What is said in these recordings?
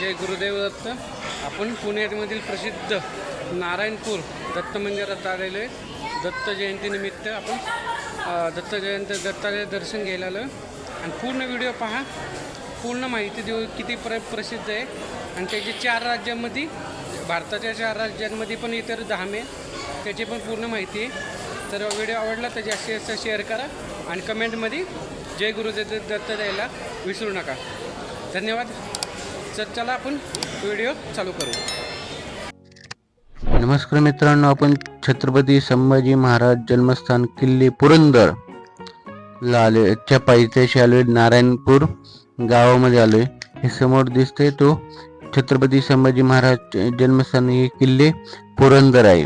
जय गुरुदेव दत्त. आपण पुण्यामधील प्रसिद्ध नारायणपूर दत्त मंदिरात आलेलो आहे. दत्त जयंतीनिमित्त आपण दत्त जयंती दत्ताचे दर्शन घ्यायला आलो. आणि पूर्ण व्हिडिओ पहा. पूर्ण माहिती देऊ किती प्र प्रसिद्ध आहे. आणि त्याचे चार राज्यांमध्ये भारताच्या चार राज्यांमध्ये पण इतर धाम आहे. त्याची पण पूर्ण माहिती आहे. तर व्हिडिओ आवडला तर जास्तीत जास्त शेअर करा आणि कमेंटमध्ये जय गुरुदेव दत्त द्यायला विसरू नका. धन्यवाद. तर चला आपण व्हिडिओ चालू करू. नमस्कार मित्रांनो आपण छत्रपती संभाजी महाराज जन्मस्थान किल्ले पुरंदर ला आले पायथ्याशी आलोय नारायणपूर गावामध्ये आलोय. हे समोर दिसते तो छत्रपती संभाजी महाराज जन्मस्थान हे किल्ले पुरंदर आहे.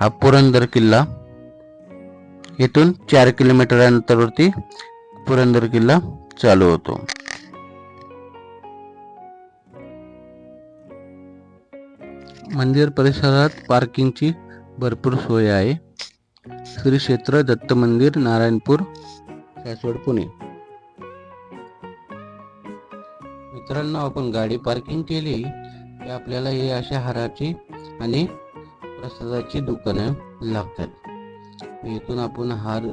हा पुरंदर किल्ला येथून चार किलोमीटर अंतरावरती पुरंदर किल्ला चालू होतो. मंदिर परिसरात पार्किंगची भरपूर सोय आहे. श्री क्षेत्र दत्त मंदिर नारायणपूर सासवड पुणे. मित्रांनो आपण गाडी पार्किंग केली. की आपल्याला हे अशा हाराची आणि प्रसादाची दुकानं लागतात. इथून आपण हार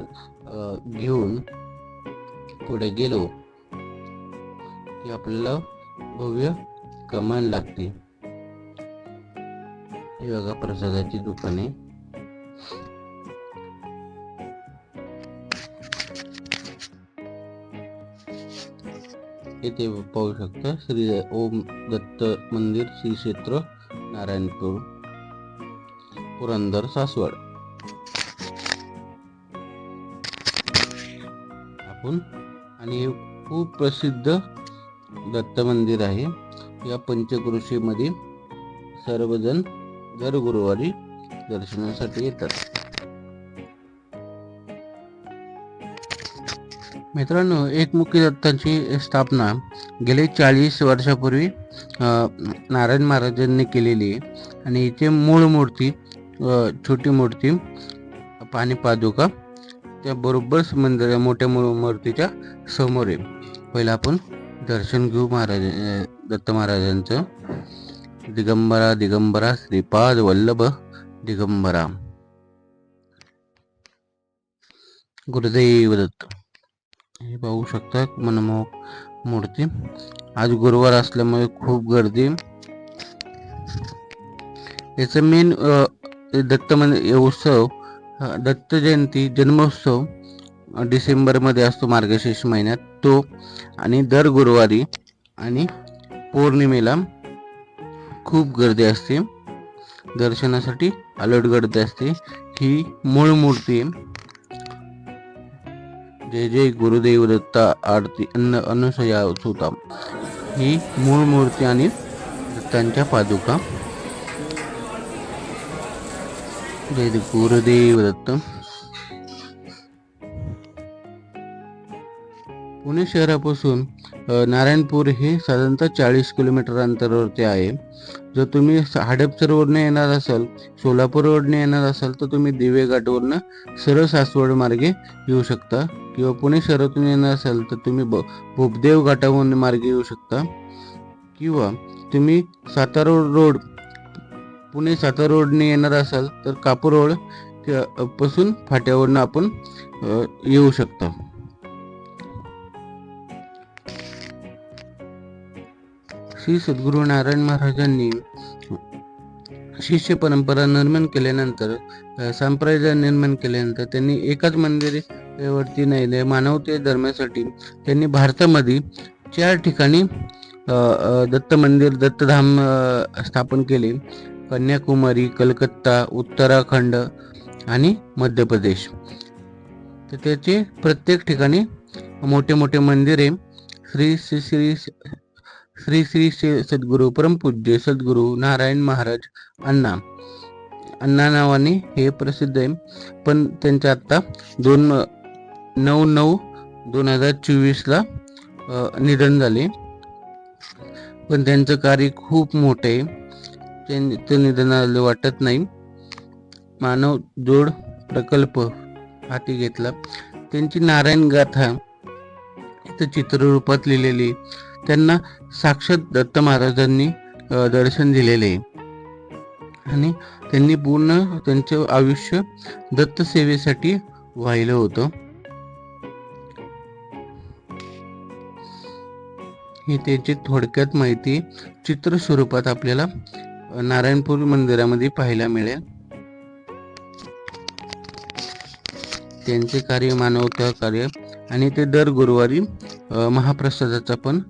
घेऊन पुढे गेलो की आपल्याला भव्य कमान लागते. हे बघा प्रसादाची दुकाने. इथे पाहू शकता श्री ओम दत्त मंदिर श्री क्षेत्र नारायणपूर पुरंदर सासवड. टाकून आणि खूप प्रसिद्ध दत्त मंदिर आहे. या पंचक्रोशीमध्ये सर्वजण दर गुरुवारी दर्शनासाठी येतात. मित्रांनो एकमुखी दत्तांची स्थापना गेले चाळीस वर्षापूर्वी नारायण महाराजांनी केलेली आहे. आणि इथे मूळ मूर्ती छोटी मूर्ती पाणी पादुका त्या बरोबर मंदिर मोठ्या मूर्तीच्या समोर आहे. पहिलं आपण दर्शन घेऊ महाराज दत्त महाराजांचं. दिगंबरा दिगंबरा श्रीपाद वल्लभ दिगंबरा. गुरुदेव दत्त. हे पाहू शकता मनमोहक मूर्ती. आज गुरुवार असल्यामुळे खूप गर्दी. याचं मेन दत्त मन उत्सव दत्त जयंती जन्मोत्सव डिसेंबरमध्ये असतो मार्गशीर्ष महिन्यात. तो आणि दर गुरुवारी आणि पौर्णिमेला खूप गर्दी असते. दर्शनासाठी अलर्ट गर्दी असते. ही मूळ मूर्ती जय जय गुरुदेव दत्ता आरती अन्न अनुसया सुता ही मूळ मूर्ती आणि दत्तांच्या पादुका जय गुरुदेव दत्त पुणे शहरापासून नारायणपूर हे साधारणतः चाळीस किलोमीटर अंतरावरती आहे जर तुम्ही हडपसरवरून येणार असाल सोलापूरवरून येणार असाल तर तुम्ही दिवे घाटवरनं सरळ सासवड मार्गे येऊ शकता किंवा पुणे शहरातून येणार असाल तर तुम्ही ब बोपदेव घाटावरून मार्गे येऊ शकता किंवा तुम्ही सातारा रोड पुणे सातारा रोडने येणार असाल तर कापूर रोडपासून फाट्यावरनं आपण येऊ शकता. श्री सद्गुरू नारायण महाराजांनी शिष्य परंपरा निर्माण केल्यानंतर संप्रदाय निर्माण केल्यानंतर त्यांनी एकाच मंदिरावरती नाही मानवते धर्मासाठी त्यांनी भारतामध्ये चार ठिकाणी दत्त मंदिर दत्तधाम स्थापन केले. कन्याकुमारी कलकत्ता उत्तराखंड आणि मध्य प्रदेश. तर त्याचे प्रत्येक ठिकाणी मोठे मोठे मंदिरे श्री श्री श्री श्री श्री श्री सद्गुरू परमपूज्य सद्गुरू नारायण महाराज अण्णा. अण्णा नावाने हे प्रसिद्ध आहे. पण त्यांच्या आत्ता दोन नऊ नऊ दोन हजार चोवीसला निधन झाले. पण त्यांचं कार्य खूप मोठं आहे. ते निधनाला वाटत नाही. मानव जोड प्रकल्प हाती घेतला. त्यांची नारायण गाथा फक्त चित्ररूपात लिहिलेली. त्यांना साक्षात दत्त महाराजांनी दर्शन दिलेले. आणि त्यांनी पूर्ण त्यांचे आयुष्य दत्त सेवेसाठी वाहिलं होतं. ही त्याची थोडक्यात माहिती चित्र स्वरूपात आपल्याला नारायणपूर मंदिरामध्ये पाहायला मिळेल. त्यांचे कार्य मानवता कार्य आणि ते दर गुरुवारी महाप्रसादाचा पण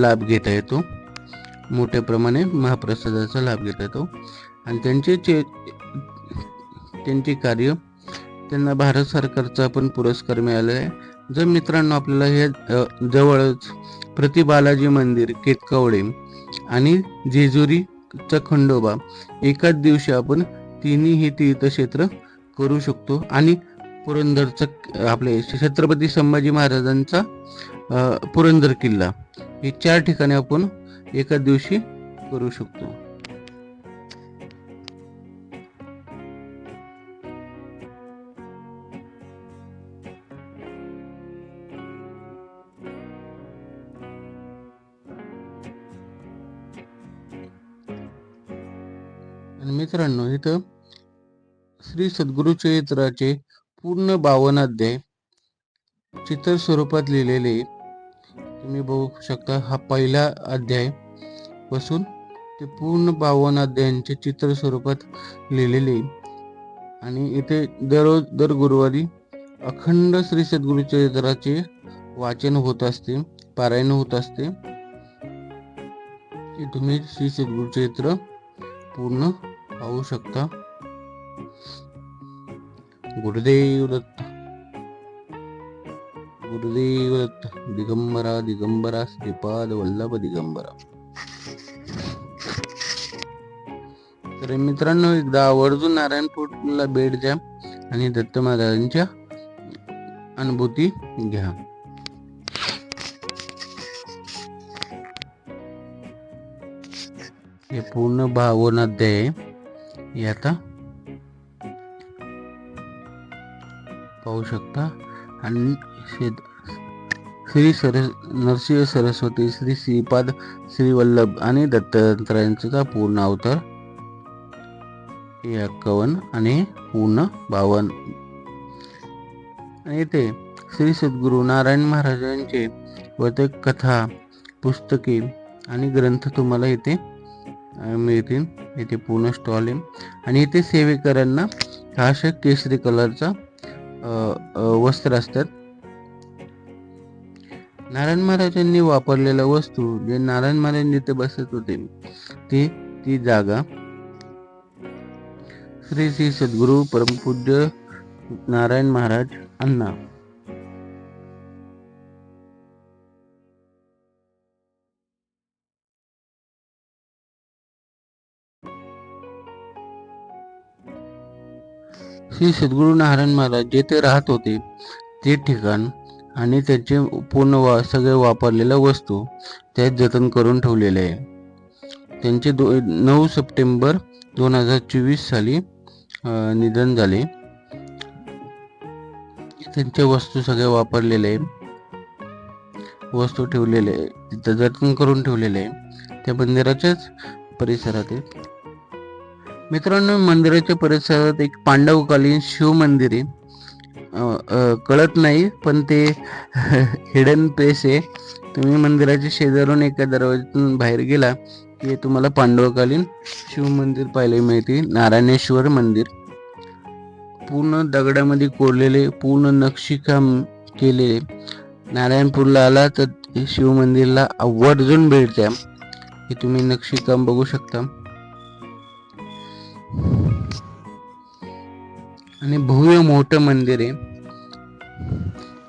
लाभ घेता येतो. मोठ्या प्रमाणे महाप्रसादाचा लाभ घेता येतो. आणि त्यांचे चे त्यांचे कार्य त्यांना भारत सरकारचा पण पुरस्कार मिळालेला आहे. जर मित्रांनो आपल्याला हे जवळच प्रतिबालाजी मंदिर केतकवडे आणि जेजुरी चा खंडोबा एकाच दिवशी आपण तिन्ही तीर्थक्षेत्र करू शकतो. आणि पुरंदरचं आपले छत्रपती संभाजी महाराजांचा पुरंदर किल्ला. हे चार ठिकाणी आपण एकाच दिवशी करू शकतो. आणि मित्रांनो इथं श्री सद्गुरु चरित्राचे पूर्ण बावन अध्याय चित्र स्वरूपात लिहिलेले तुम्ही बघू शकता हा पहिला अध्यायपासून ते पूर्ण बावन अध्यायांचे चित्र स्वरूपात लिहिलेले आणि इथे दररोज दर गुरुवारी अखंड श्री सद्गुरु चरित्राचे वाचन होत असते पारायण होत असते. तुम्ही श्री सद्गुरुचरित्र पूर्ण पाहू शकता. गुरुदेव दत्त. गुरुदेव दत्त. दिगंबरा दिगंबरा श्रीपाद वल्लभ दिगंबरा. तर मित्रांनो एकदा आवर्जून नारायणपूरला भेट द्या आणि दत्त महाराजांच्या अनुभूती घ्या. हे पूर्ण भावनाध्याय आहे. हे आता पाहू शकता. आणि शेत श्री सरस नरसिंह सरस्वती श्री श्रीपाद श्री वल्लभ आणि दत्तात्रयांचा पूर्ण अवतार? हे एक्कावन्न आणि पूर्ण बावन. येथे श्री सद्गुरू नारायण महाराजांचे व ते कथा पुस्तके आणि ग्रंथ तुम्हाला इथे मिळतील इथे पूर्ण स्टॉल आहे. आणि इथे सेवेकरांना खास केसरी कलरचा वस्त्र असतात. नारायण महाराजांनी वापरलेल्या वस्तू जे नारायण महाराज जिथे बसत होते ती ती जागा श्री श्री सद्गुरू परमपूज्य नारायण महाराज अण्णा श्री सद्गुरू नारायण महाराज जेथे राहत होते ते ठिकाण आणि त्याचे पूर्ण वा सगळे वापरलेल्या वस्तू त्यात जतन करून ठेवलेले आहे. त्यांचे दो नऊ सप्टेंबर दोन हजार चोवीस साली निधन झाले. त्यांच्या वस्तू सगळ्या वापरलेले आहे. वस्तू ठेवलेले आहे. तिथं जतन करून ठेवलेले आहे. त्या मंदिराच्याच परिसरात आहे. मित्रांनो मंदिराच्या परिसरात एक पांडवकालीन शिव मंदिर आहे. कळत नाही पण ते हिडन प्लेस आहे. तुम्ही मंदिराच्या शेजारून एका दरवाज्यातून बाहेर गेला की तुम्हाला पांडवकालीन शिव मंदिर पाहायला मिळते. नारायणेश्वर मंदिर. पूर्ण दगडामध्ये कोरलेले पूर्ण नक्षीकाम केलेले. नारायणपूरला आला तर शिव मंदिरला आवर्जून भेट द्या हे तुम्ही नक्षीकाम बघू शकता. आणि भव्य मोठं मंदिर आहे.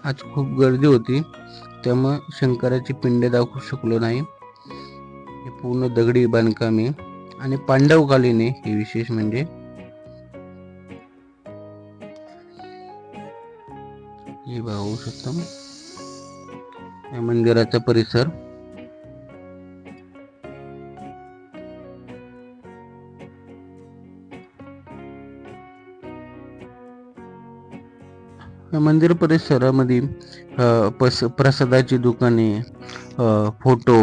आज खूप गर्दी होती. त्यामुळं शंकराची पिंड दाखवू शकलो नाही. हे पूर्ण दगडी बांधकाम आहे. आणि पांडवकालीन आहे हे विशेष म्हणजे. हे बघू शकतो. या मंदिराचा परिसर. मंदिर परिसरामध्ये पस प्रसादाची दुकाने फोटो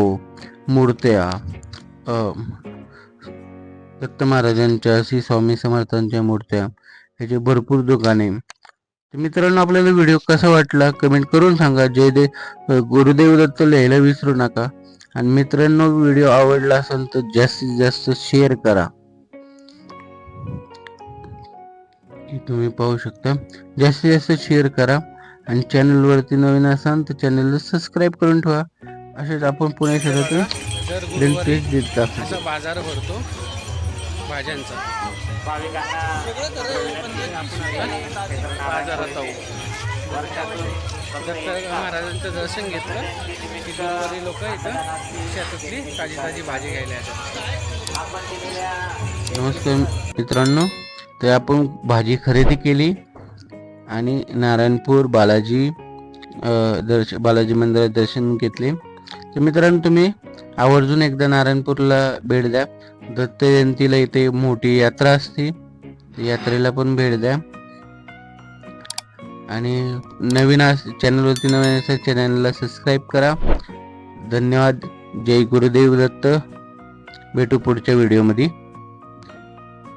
मूर्त्या दत्त महाराजांच्या श्री स्वामी समर्थांच्या मूर्त्या ह्याचे भरपूर दुकाने. मित्रांनो आपल्याला व्हिडिओ कसा वाटला कमेंट करून सांगा. जय दे गुरुदेव दत्त लिहायला विसरू नका. आणि मित्रांनो व्हिडिओ आवडला असेल तर जास्तीत जास्त शेअर करा. हे तुम्ही पाहू शकता. जास्तीत जास्त शेअर करा आणि चॅनलवरती नवीन असाल तर चॅनलला सबस्क्राईब करून ठेवा. असेच आपण पुणे गुरुवारी टेस्ट देत असा बाजार भरतो भाज्यांचा. बाजारात महाराजांचं दर्शन घेतलं की लोक इथं शेतातली ताजी ताजी भाजी घ्यायला येतात. नमस्कार मित्रांनो. तर आपण भाजी खरेदी केली आणि नारायणपूर बालाजी दर्श बालाजी मंदिरात दर्शन घेतले. तर मित्रांनो तुम्ही आवर्जून एकदा नारायणपूरला भेट द्या. दत्त जयंतीला इथे मोठी यात्रा असते. यात्रेला पण भेट द्या. आणि नवीन चॅनलवरती नवीन असेल चॅनलला सबस्क्राईब करा. धन्यवाद. जय गुरुदेव दत्त. भेटू पुढच्या व्हिडिओमध्ये